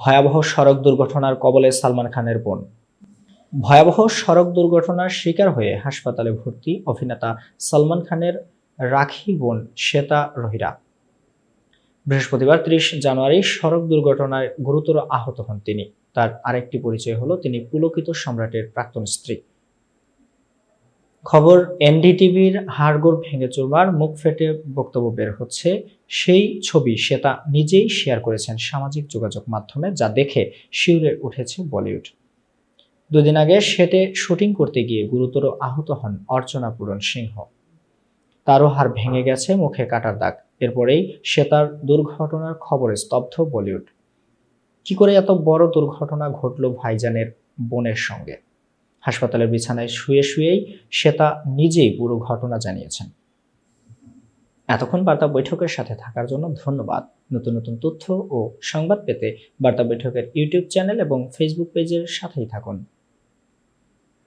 ভয়াবহ সড়ক দুর্ঘটনার কবলে সালমান খানের বোন। ভয়াবহ সড়ক দুর্ঘটনার শিকার হয়ে হাসপাতালে ভর্তি অভিনেতা সালমান খানের রাখি বোন শ্বেতা রহিরা। বৃহস্পতিবার ত্রিশ জানুয়ারি সড়ক দুর্ঘটনায় গুরুতর আহত হন তিনি। তার আরেকটি পরিচয় হলো তিনি পুলকিত সম্রাটের প্রাক্তন স্ত্রী। খবর এনডিটিভির হাড়গোড় ভেঙে চুরমার, মুখ ফেটে বক্তব্য বের হচ্ছে। সেই ছবি শ্বেতা নিজেই শেয়ার করেছেন সামাজিক যোগাযোগ মাধ্যমে, যা দেখে শিউরে উঠেছে বলিউড। দুদিন আগে সেটে শুটিং করতে গিয়ে গুরুতর আহত হন অর্চনা পূরণ সিংহ। তারও হার ভেঙে গেছে, মুখে কাটার দাগ। এরপরেই শ্বেতার দুর্ঘটনার খবরে স্তব্ধ বলিউড। কি করে এত বড় দুর্ঘটনা ঘটল ভাইজানের বোনের সঙ্গে? হাসপাতালের বিছানায় শুয়ে শুয়েই শ্বেতা নিজেই পুরো ঘটনা জানিয়েছেন। এতক্ষণ বার্তা বৈঠকের সাথে থাকার জন্য ধন্যবাদ। নতুন নতুন তথ্য ও সংবাদ পেতে বার্তা বৈঠকের ইউটিউব চ্যানেল এবং ফেসবুক পেজের সাথেই থাকুন।